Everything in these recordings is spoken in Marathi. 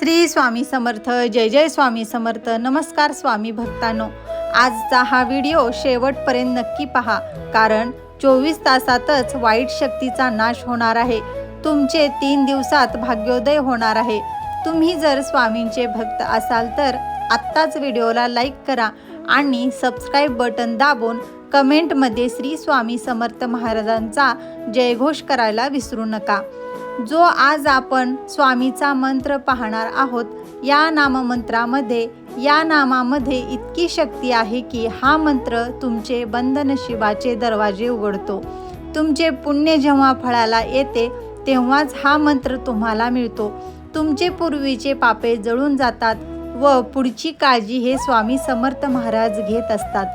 श्री स्वामी समर्थ जय जय स्वामी समर्थ नमस्कार स्वामी भक्तांनो. आजचा हा व्हिडिओ शेवटपर्यंत नक्की पहा कारण चोवीस तासातच वाईट शक्तीचा नाश होणार आहे. तुमचे तीन दिवसात भाग्योदय होणार आहे. तुम्ही जर स्वामींचे भक्त असाल तर आत्ताच व्हिडिओला लाईक करा आणि सबस्क्राईब बटन दाबून कमेंटमध्ये श्री स्वामी समर्थ महाराजांचा जयघोष करायला विसरू नका. जो आज आपण स्वामीचा मंत्र पाहणार आहोत या नाममंत्रामध्ये या नामामध्ये इतकी शक्ती आहे की हा मंत्र तुमचे बंधनशिबाचे दरवाजे उघडतो. तुमचे पुण्य जेव्हा फळाला येते तेव्हाच हा मंत्र तुम्हाला मिळतो. तुमचे पूर्वीचे पापे जळून जातात व पुढची काळजी हे स्वामी समर्थ महाराज घेत असतात.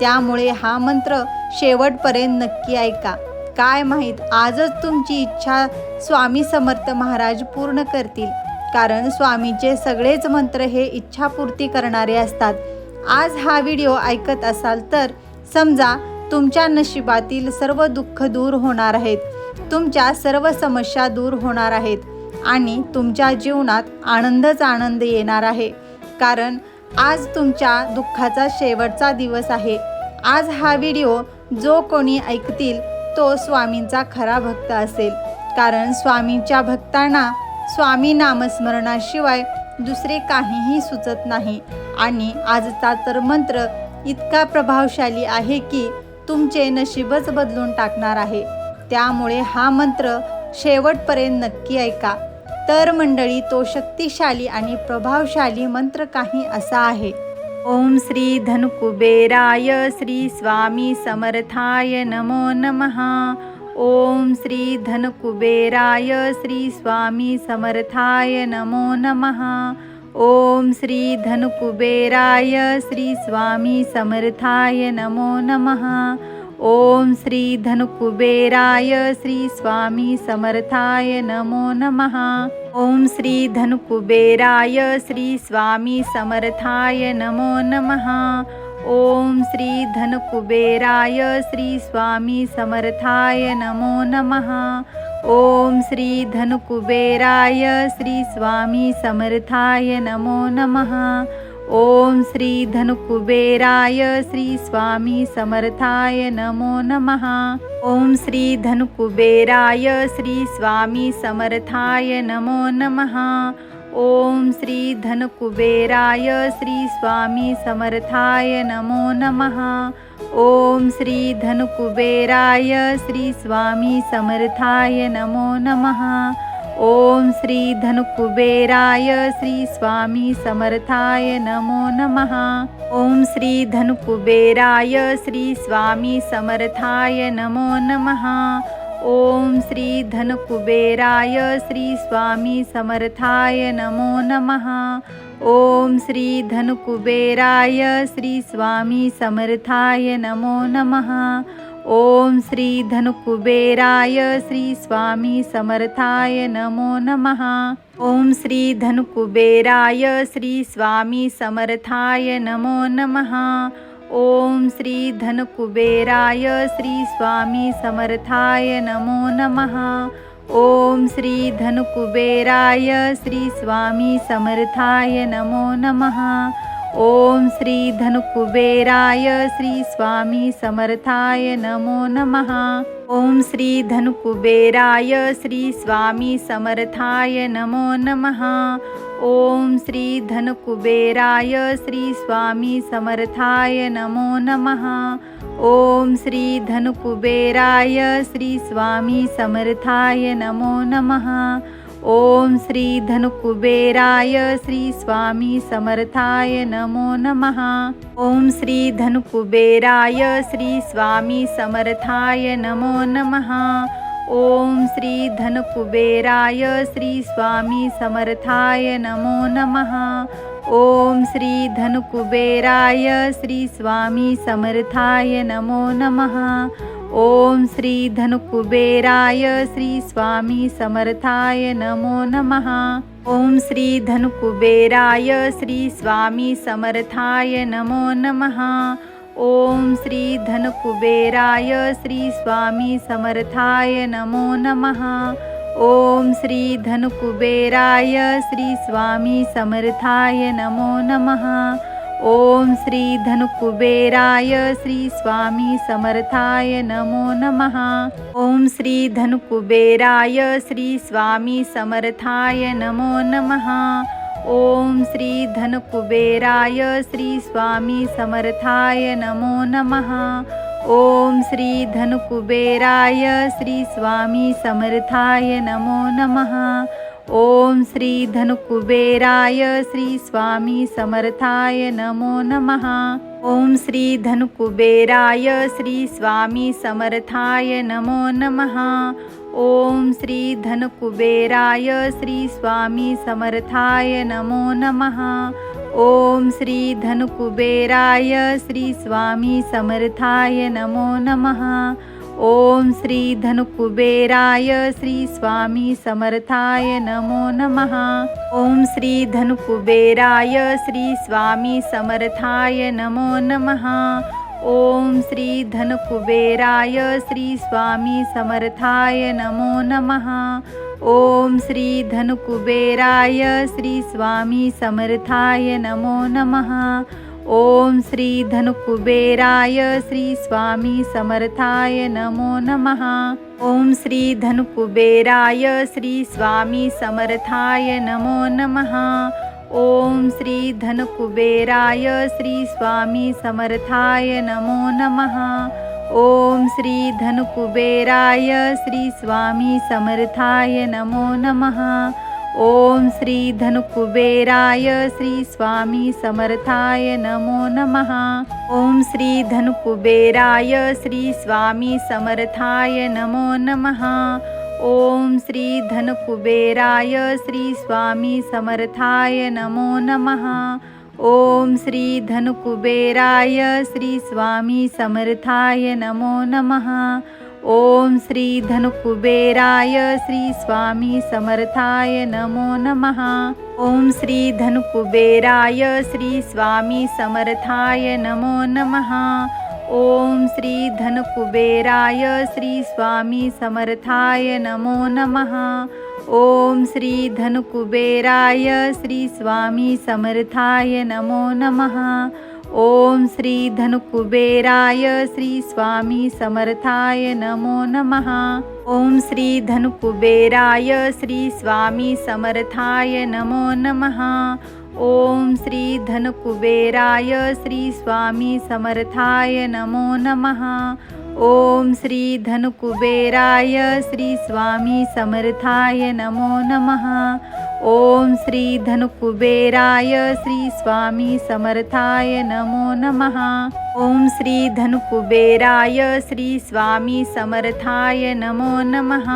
त्यामुळे हा मंत्र शेवटपर्यंत नक्की ऐका. काय माहीत आजच तुमची इच्छा स्वामी समर्थ महाराज पूर्ण करतील. कारण स्वामीचे सगळेच मंत्र हे इच्छापूर्ती करणारे असतात. आज हा व्हिडिओ ऐकत असाल तर समजा तुमच्या नशिबातील सर्व दुःख दूर होणार आहेत. तुमच्या सर्व समस्या दूर होणार आहेत. आणि तुमच्या जीवनात आनंदच आनंद येणार आहे. कारण आज तुमच्या दुःखाचा शेवटचा दिवस आहे. आज हा व्हिडिओ जो कोणी ऐकतील तो स्वामींचा खरा भक्त असेल. कारण स्वामींच्या भक्तांना स्वामी नामस्मरणाशिवाय दुसरे काहीही सुचत नाही. आणि आजचा तर मंत्र इतका प्रभावशाली आहे की तुमचे नशीबच बदलून टाकणार आहे. त्यामुळे हा मंत्र शेवटपर्यंत नक्की ऐका. तर मंडळी तो शक्तिशाली आणि प्रभावशाली मंत्र काही असा आहे. ओम श्री धनुकुबेराय श्री स्वामी समर्थाय नमो नमः। ओम श्री धनुकुबेराय श्री स्वामी समर्थाय नमो नमः। ओम श्री धनुकुबेराय श्री स्वामी समर्थाय नमो नमः। ओम श्री धनुकुबेराय श्री स्वामी समर्थाय नमो नमः। ओम श्री धनकुबेराय श्री स्वामी समर्थाय नमो नमः। ओम श्री धनकुबेराय श्री स्वामी समर्थाय नमो नमः। ओम श्री धनकुबेराय श्री स्वामी समर्थाय नमो नमः। ओम श्री धनुकुबेराय श्री स्वामी समर्थाय नमो नमः. ओम श्री धनुकुबेराय श्री स्वामी समर्थाय नमो नमः. ओम श्री धनुकुबेराय श्री स्वामी समर्थाय नमो नमः. ओम श्री धनुकुबेराय श्री स्वामी समर्थाय नमो नमः. ओम श्री धनुकुबेराय श्री स्वामी समर्थाय नमो नमः। ओम श्री धनुकुबेराय श्री स्वामी समर्थाय नमो नमः। ओम श्री धनुकुबेराय श्री स्वामी समर्थाय नमो नमः। ओम श्री धनुकुबेराय श्री स्वामी समर्थाय नमो नमः। ओम श्री धनुकुबेराय श्री स्वामी समर्थाय नमो नमः। ओम श्री धनुकुबेराय श्री स्वामी समर्थाय नमो नमः। ओम श्री धनुकुबेराय श्री स्वामी समर्थाय नमो नमः। ओम श्री धनुकुबेराय श्री स्वामी समर्थाय नमो नमः। ओम श्री धनुकुबेराय श्री स्वामी समर्थाय नमो नमः। ओम श्री धनुकुबेराय श्री स्वामी समर्थाय नमो नमः। ओम श्री धनुकुबेराय श्री स्वामी समर्थाय नमो नमः। ओम श्री धनुकुबेराय श्री स्वामी समर्थाय नमो नमः। ओम श्री धनुकुबेराय श्री स्वामी समर्थाय नमो नमः। ओम श्री धनुकुबेराय श्री स्वामी समर्थाय नमो नमः। ओम श्री धनुकुबेराय श्री स्वामी समर्थाय नमो नमः। ओम श्री धनुकुबेराय श्री स्वामी समर्थाय नमो नमः। ओम श्री धनुकुबेराय श्री स्वामी समर्थाय नमो नमः। ओम श्री धनुकुबेराय श्री स्वामी समर्थाय नमो नमः। ओम श्री धनुकुबेराय श्री स्वामी समर्थाय नमो नमः। ओम श्री धनुकुबेराय श्री स्वामी समर्थाय नमो नमः। ओम श्री धनुकुबेराय श्री स्वामी समर्थाय नमो नमः। ओम श्री धनुकुबेराय श्री स्वामी समर्थाय नमो नमः। ओम श्री धनुकुबेराय श्री स्वामी समर्थाय नमो नमः। ओम श्री धनुकुबेराय श्री स्वामी समर्थाय नमो नमः। ओम श्री धनुकुबेराय श्री स्वामी समर्थाय नमो नमः। ओम श्री धनुकुबेराय श्री स्वामी समर्थाय नमो नमः। ओम श्री धनुकुबेराय श्री स्वामी समर्थाय नमो नमः। ओम श्री धनुकुबेराय श्री स्वामी समर्थाय नमो नमः। ओम श्री धनुकुबेराय श्री स्वामी समर्थाय नमो नमः। ओम श्री धनुकुबेराय श्री स्वामी समर्थाय नमो नमः। ओम श्री धनकुबेराय श्री स्वामी समर्थाय नमो नमः। ओम श्री धनकुबेराय श्री स्वामी समर्थाय नमो नमः। ओम श्री धनुकुबेराय श्री स्वामी समर्थाय नमो नमः। ओम श्री धनुकुबेराय श्री स्वामी समर्थाय नमो नमः। ओम श्री धनुकुबेराय श्री स्वामी समर्थाय नमो नमः। ओम श्री धनुकुबेराय श्री स्वामी समर्थाय नमो नमः। ओम श्री धनुकुबेराय श्री स्वामी समर्थाय नमो नमः। ओम श्री धनुकुबेराय श्री स्वामी समर्थाय नमो नमः। ओम श्री धनुकुबेराय श्री स्वामी समर्थाय नमो नमः। ओम श्री धनुकुबेराय श्री स्वामी समर्थाय नमो नमः। ओम श्री धनुकुबेराय श्री स्वामी समर्थाय नमो नमः। ओम श्री धनुकुबेराय श्री स्वामी समर्थाय नमो नमः। ओम श्री धनुकुबेराय श्री स्वामी समर्थाय नमो नमः। ओम श्री धनुकुबेराय श्री स्वामी समर्थाय नमो नमः। ओम श्री धनुकुबेराय श्री स्वामी समर्थाय नमो नमः। ओम श्री धनुकुबेराय श्री स्वामी समर्थाय नमो नमः। ओम श्री धनुकुबेराय श्री स्वामी समर्थाय नमो नमः। ओम श्री धनकुबेराय श्री स्वामी समर्थाय नमो नमः। ओम श्री धनकुबेराय श्री स्वामी समर्थाय नमो नमः। ओम श्री धनकुबेराय श्री स्वामी समर्थाय नमो नमः।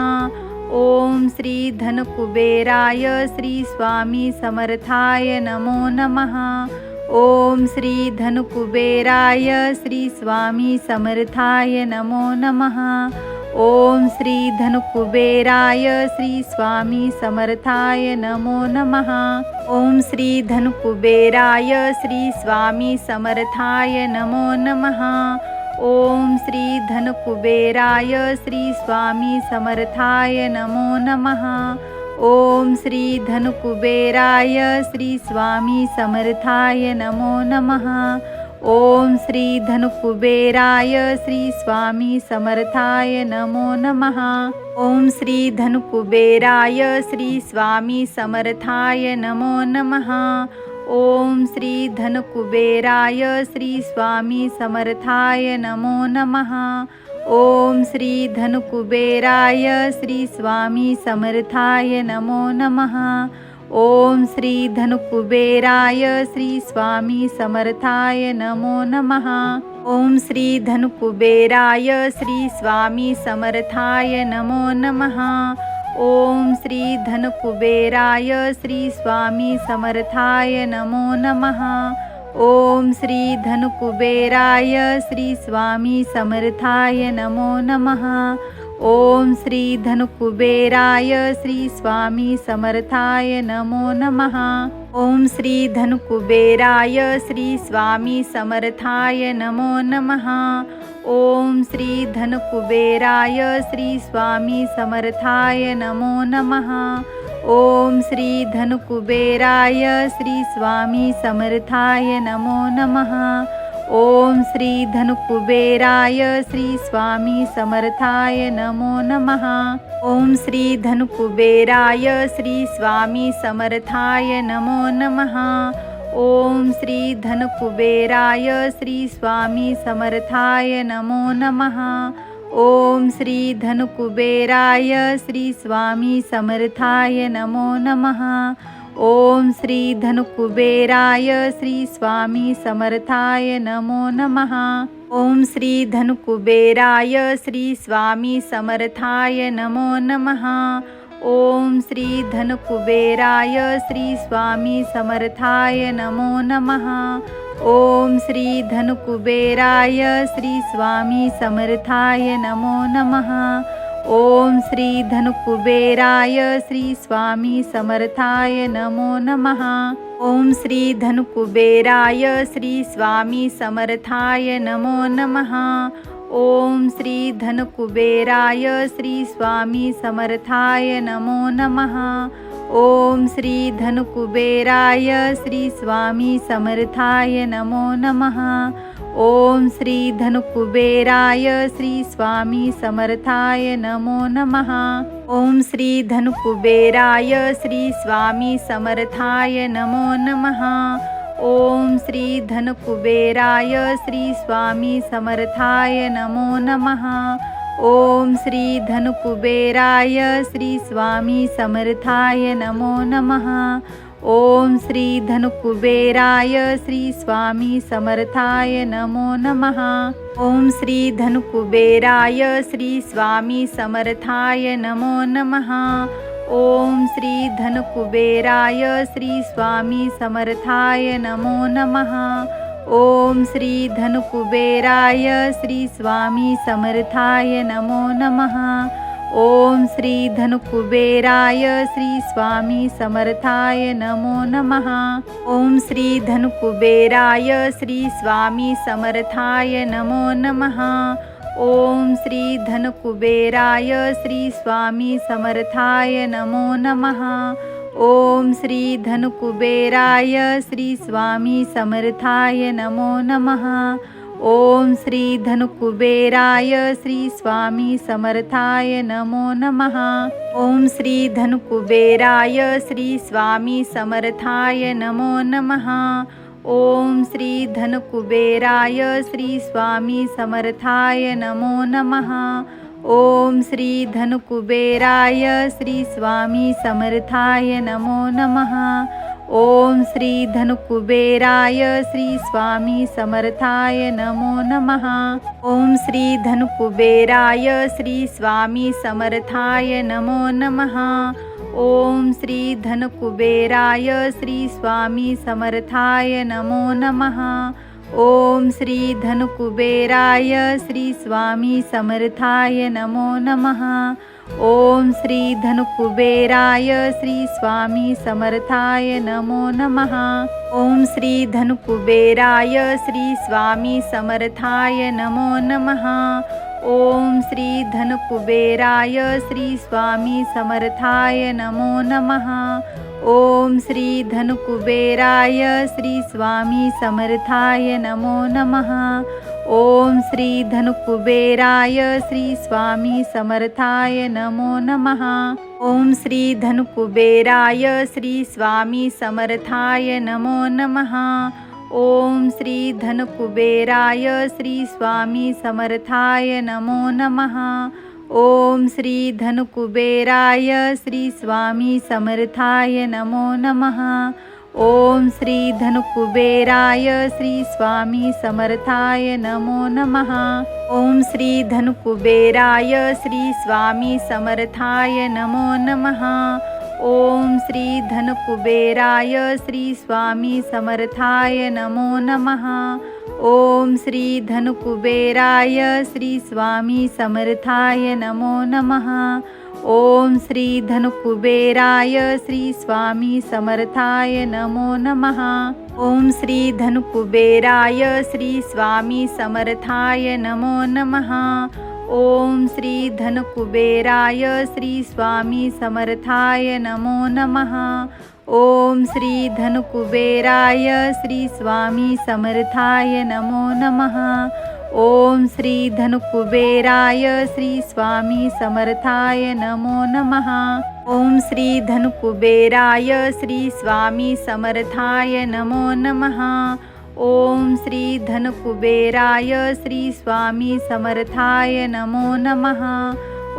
ओम श्री धनकुबेराय श्री स्वामी समर्थाय नमो नमः। ओम श्री धनुकुबेराय श्री स्वामी समर्थाय नमो नमः। ओम श्री धनुकुबेराय श्री स्वामी समर्थाय नमो नमः। ओम श्री धनुकुबेराय श्री स्वामी समर्थाय नमो नमः। ओम श्री धनुकुबेराय श्री स्वामी समर्थाय नमो नमः। ओम श्री धनुकुबेराय श्री स्वामी समर्थाय नमो नमः। ओम श्री धनुकुबेराय श्री स्वामी समर्थाय नमो नमः। ओम श्री धनुकुबेराय श्री स्वामी समर्थाय नमो नमः। ओम श्री धनुकुबेराय श्री स्वामी समर्थाय नमो नमः। ओम श्री धनुकुबेराय श्री स्वामी समर्थाय नमो नमः। ओम श्री धनुकुबेराय श्री स्वामी समर्थाय नमो नमः। ओम श्री धनुकुबेराय श्री स्वामी समर्थाय नमो नमः। ओम श्री धनुकुबेराय श्री स्वामी समर्थाय नमो नमः। ओम श्री धनकुबेराय श्री स्वामी समर्थाय नमो नमः। ओम श्री धनकुबेराय श्री स्वामी समर्थाय नमो नमः। ओम श्री धनकुबेराय श्री स्वामी समर्थाय नमो नमः। ओम श्री धनकुबेराय श्री स्वामी समर्थाय नमो नमः। ओम श्री धनकुबेराय श्री स्वामी समर्थाय नमो नमः। ओम श्री धनकुबेराय श्री स्वामी समर्थाय नमो नमः। ओम श्री धनकुबेराय श्री स्वामी समर्थाय नमो नमः। ओम श्री श्रीस्वामी श्री स्वामी समर्थाय नमो नमः। ओम श्री धनकुबेराय श्री स्वामी समर्थाय नमो नमः। ओम श्री धनकुबेराय श्री स्वामी समर्थाय नमो नमः। ओम श्री धनकुबेराय श्री स्वामी समर्थाय नमो नमः। ओम श्री धनकुबेराय श्री स्वामी समर्थाय नमो नमः। ओम श्री धनुकुबेराय श्री स्वामी समर्थाय नमो नमः। ओम श्री धनुकुबेराय श्री स्वामी समर्थाय नमो नमः। ओम श्री धनुकुबेराय श्री स्वामी समर्थाय नमो नमः। ओम श्री धनुकुबेराय श्री स्वामी समर्थाय नमो नमः। ओम श्री धनकुबेराय श्री स्वामी समर्थाय नमो नमः। ओम श्री धनकुबेराय श्री स्वामी समर्थाय नमो नमः। ओम श्री धनकुबेराय श्री स्वामी समर्थाय नमो नमः। ओम श्री धनकुबेराय श्री स्वामी समर्थाय नमो नमः। ओम श्री धनुकुबेराय श्री स्वामी समर्थाय नमो नमः। ओम श्री धनुकुबेराय श्री स्वामी समर्थाय नमो नमः। ओम श्री धनुकुबेराय श्री स्वामी समर्थाय नमो नमः। ओम श्री धनुकुबेराय श्री स्वामी समर्थाय नमो नमः। ओम श्री धनकुबेराय श्री स्वामी समर्थाय नमो नमः। ओम श्री धनकुबेराय श्री स्वामी समर्थाय नमो नमः। ओम श्री धनकुबेराय श्री स्वामी समर्थाय नमो नमः। ओम श्री धनकुबेराय श्री स्वामी समर्थाय नमो नमः। ओम श्री धनुकुबेराय श्री स्वामी समर्थाय नमो नमः। ओम श्री धनुकुबेराय श्री स्वामी समर्थाय नमो नमः। ओम श्री धनुकुबेराय श्री स्वामी समर्थाय नमो नमः। ओम श्री धनुकुबेराय श्री स्वामी समर्थाय नमो नमः। ओम श्री धनकुबेराय श्री स्वामी समर्थाय नमो नमः। ओम श्री धनकुबेराय श्री स्वामी समर्थाय नमो नमः। ओम श्री धनकुबेराय श्री स्वामी समर्थाय नमो नमः। ओम श्री धनकुबेराय श्री स्वामी समर्थाय नमो नमः। ओम श्री धनकुबेराय श्री स्वामी समर्थाय नमो नमः। ओम श्री धनकुबेराय श्री स्वामी समर्थाय नमो नमः। ओम श्री धनकुबेराय श्री स्वामी समर्थाय नमो नमः। ओम श्री धनकुबेराय श्री स्वामी समर्थाय नमो नमः। ओम श्री धनुकुबेराय श्री स्वामी समर्थाय नमो नमः। ओम श्री धनुकुबेराय श्री स्वामी समर्थाय नमो नमः। ओम श्री धनुकुबेराय श्री स्वामी समर्थाय नमो नमः। ओम श्री धनुकुबेराय श्री स्वामी समर्थाय नमो नमः। ओम श्री धनकुबेराय श्री स्वामी समर्थाय नमो नमः। ओम श्री धनकुबेराय श्री स्वामी समर्थाय नमो नमः। ओम श्री धनकुबेराय श्री स्वामी समर्थाय नमो नमः। ओम श्री धनकुबेराय श्री स्वामी समर्थाय नमो नमः। ओम श्री धनुकुबेराय श्री स्वामी समर्थाय नमो नमः। ओम श्री धनुकुबेराय श्री स्वामी समर्थाय नमो नमः। ओम श्री धनुकुबेराय श्री स्वामी समर्थाय नमो नमः। ओम श्री धनुकुबेराय श्री स्वामी समर्थाय नमो नमः। ओम श्री धनकुबेराय श्री स्वामी समर्थाय नमो नमः। ओम श्री धनुकुबेराय श्री स्वामी समर्थाय नमो नमः। ओम श्री धनुकुबेराय श्री स्वामी समर्थाय नमो नमः। ओम श्री धनकुबेराय श्री स्वामी समर्थाय नमो नमः।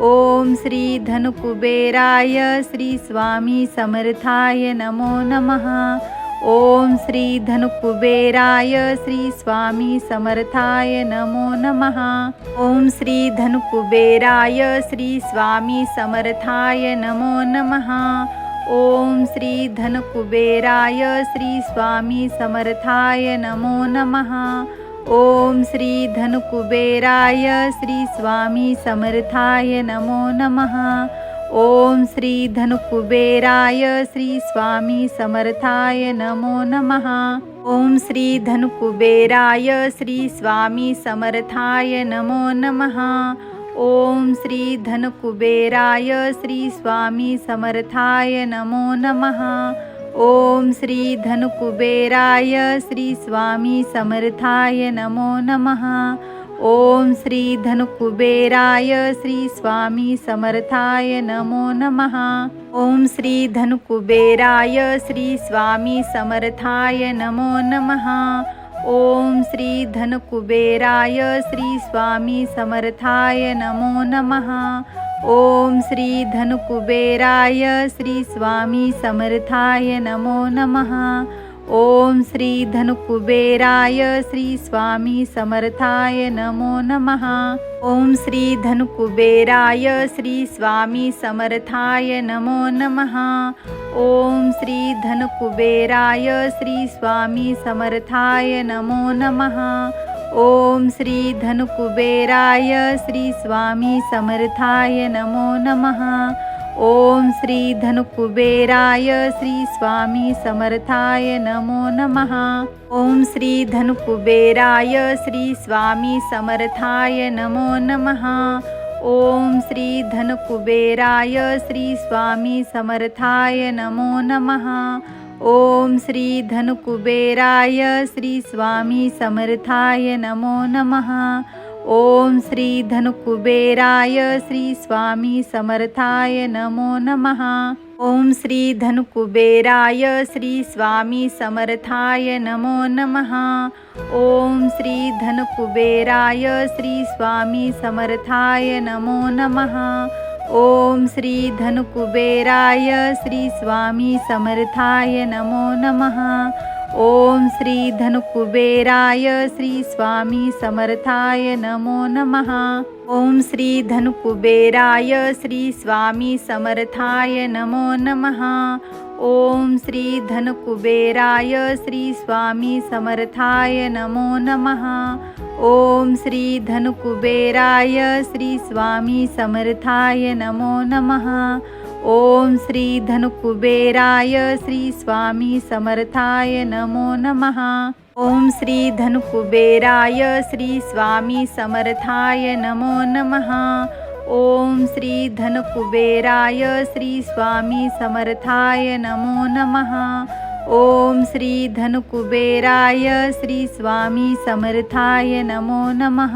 ओम श्री धनुकुबेराय श्री स्वामी समर्थाय नमो नमः। ओम श्री धनुकुबेराय श्री स्वामी समर्थाय नमो नमः। ओम श्री धनुकुबेराय श्री स्वामी समर्थाय नमो नमः। ओम श्री धनुकुबेराय श्री स्वामी समर्थाय नमो नमः। ओम श्री धनकुबेराय श्री स्वामी समर्थाय नमो नमः। ओम श्री धनुकुबेराय श्री स्वामी समर्थाय नमो नमः। ओम श्री धनुकुबेराय श्री स्वामी समर्थाय नमो नमः। ओम श्री धनकुबेराय श्री स्वामी समर्थाय नमो नमः। ओम श्री श्रीस्वामी श्री स्वामी समर्थाय नमो नमः। ओम श्री धनुकुबेराय श्री स्वामी समर्थाय नमो नमः। ओम श्री धनुकुबेराय श्री स्वामी समर्थाय नमो नमः। ओम श्री श्रीस्वामी श्री स्वामी समर्थाय नमो नमः। ओम श्री धनुकुबेराय श्री स्वामी समर्थाय नमो नमः। ओम श्री धनुकुबेराय श्री स्वामी समर्थाय नमो नमः। ओम श्री धनुकुबेराय श्री स्वामी समर्थाय नमो नमः। ओम श्री धनुकुबेराय श्री स्वामी समर्थाय नमो नमः। ओम श्री धनुकुबेराय श्री स्वामी समर्थाय नमो नमः। ओम श्री धनुकुबेराय श्री स्वामी समर्थाय नमो नमः। ओम श्री धनुकुबेराय श्री स्वामी समर्थाय नमो नमः। ओम श्री धनुकुबेराय श्री स्वामी समर्थाय नमो नमः। ओम श्री धनुकुबेराय श्री स्वामी समर्थाय नमो नमः। ओम श्री धनुकुबेराय श्री स्वामी समर्थाय नमो नमः। ओम श्री धनुकुबेराय श्री स्वामी समर्थाय नमो नमः। ओम श्री धनुकुबेराय श्री स्वामी समर्थाय नमो नमः। ओम श्री धनुकुबेराय श्री स्वामी समर्थाय नमो नमः। ओम श्री धनुकुबेराय श्री स्वामी समर्थाय नमो नमः। ओम श्री धनुकुबेराय श्री स्वामी समर्थाय नमो नमः। ओम श्री धनुकुबेराय श्री स्वामी समर्थाय नमो नमः। ओम श्री धनुकुबेराय श्री स्वामी समर्थाय नमो नमः। ओम श्री धनुकुबेराय श्री स्वामी समर्थाय नमो नमः। ओम श्री धनुकुबेराय श्री स्वामी समर्थाय नमो नमः। ओम श्री धनुकुबेराय श्री स्वामी समर्थाय नमो नमः। ओम श्री धनुकुबेराय श्री स्वामी समर्थाय नमो नमः।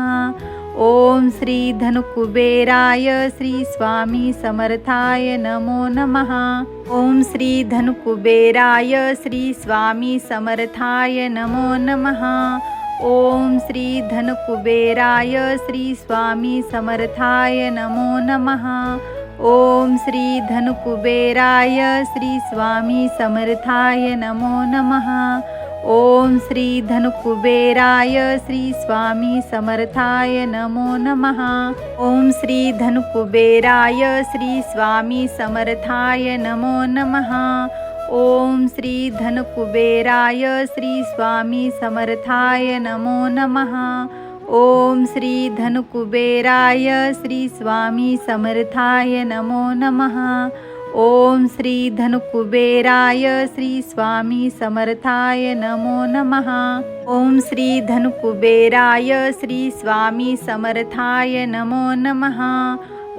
ओम श्री धनुकुबेराय श्री स्वामी समर्थाय नमो नमः। ओम श्री धनुकुबेराय श्री स्वामी समर्थाय नमो नमः। ओम श्री धनुकुबेराय श्री स्वामी समर्थाय नमो नमः। ओम श्री धनुकुबेराय श्री स्वामी समर्थाय नमो नमः। ओम श्री धनुकुबेराय श्री स्वामी समर्थाय नमो नमः। ओम श्री धनुकुबेराय श्री स्वामी समर्थाय नमो नमः। ओम श्री धनुकुबेराय श्री स्वामी समर्थाय नमो नमः। ओम श्री धनकुबेराय श्री स्वामी समर्थाय नमो नमः। ओम श्री धनकुबेराय श्री स्वामी समर्थाय नमो नमः। ओम श्री धनकुबेराय श्री स्वामी समर्थाय नमो नमः।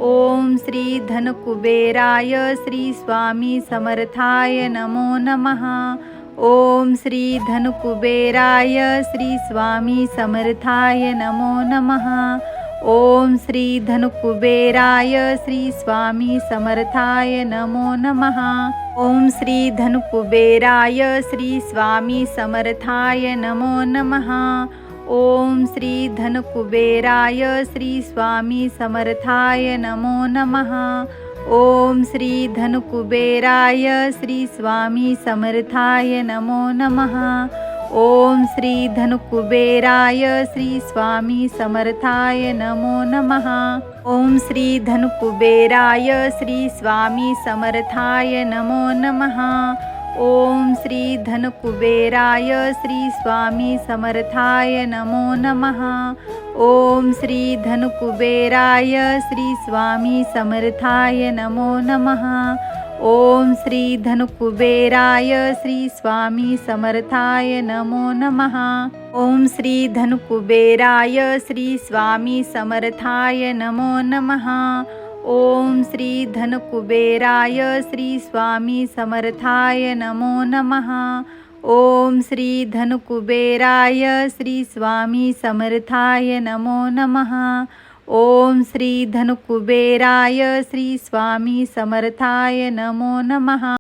ओम श्री धनकुबेराय श्री स्वामी समर्थाय नमो नमः। ओम श्री धनकुबेराय श्री स्वामी समर्थाय नमो नमः। ओम श्री धनकुबेराय श्री स्वामी समर्थाय नमो नमः। ओम श्री धनकुबेराय श्री स्वामी समर्थाय नमो नमः। ओम श्री धनकुबेराय श्री स्वामी समर्थाय नमो नमः। ओम श्री धनुकुबेराय श्री स्वामी समर्थाय नमो नमः। ओम श्री धनुकुबेराय श्री स्वामी समर्थाय नमो नमः। ओम श्री धनुकुबेराय श्री स्वामी समर्थाय नमो नमः। ओम श्री धनकुबेराय श्री स्वामी समर्थाय नमो नमः। ओम श्री धनकुबेराय श्री स्वामी समर्थाय नमो नमः। ओम श्री धनकुबेराय श्री स्वामी समर्थाय नमो नमः। ओम श्री धनकुबेराय श्री स्वामी समर्थाय नमो नमः। ओम श्री धनकुबेराय श्री स्वामी समर्थाय नमो नमः। ओम श्री धनकुबेराय श्री स्वामी समर्थाय नमो नमः। ओम श्री धनकुबेराय श्री स्वामी समर्थाय नमो नमः।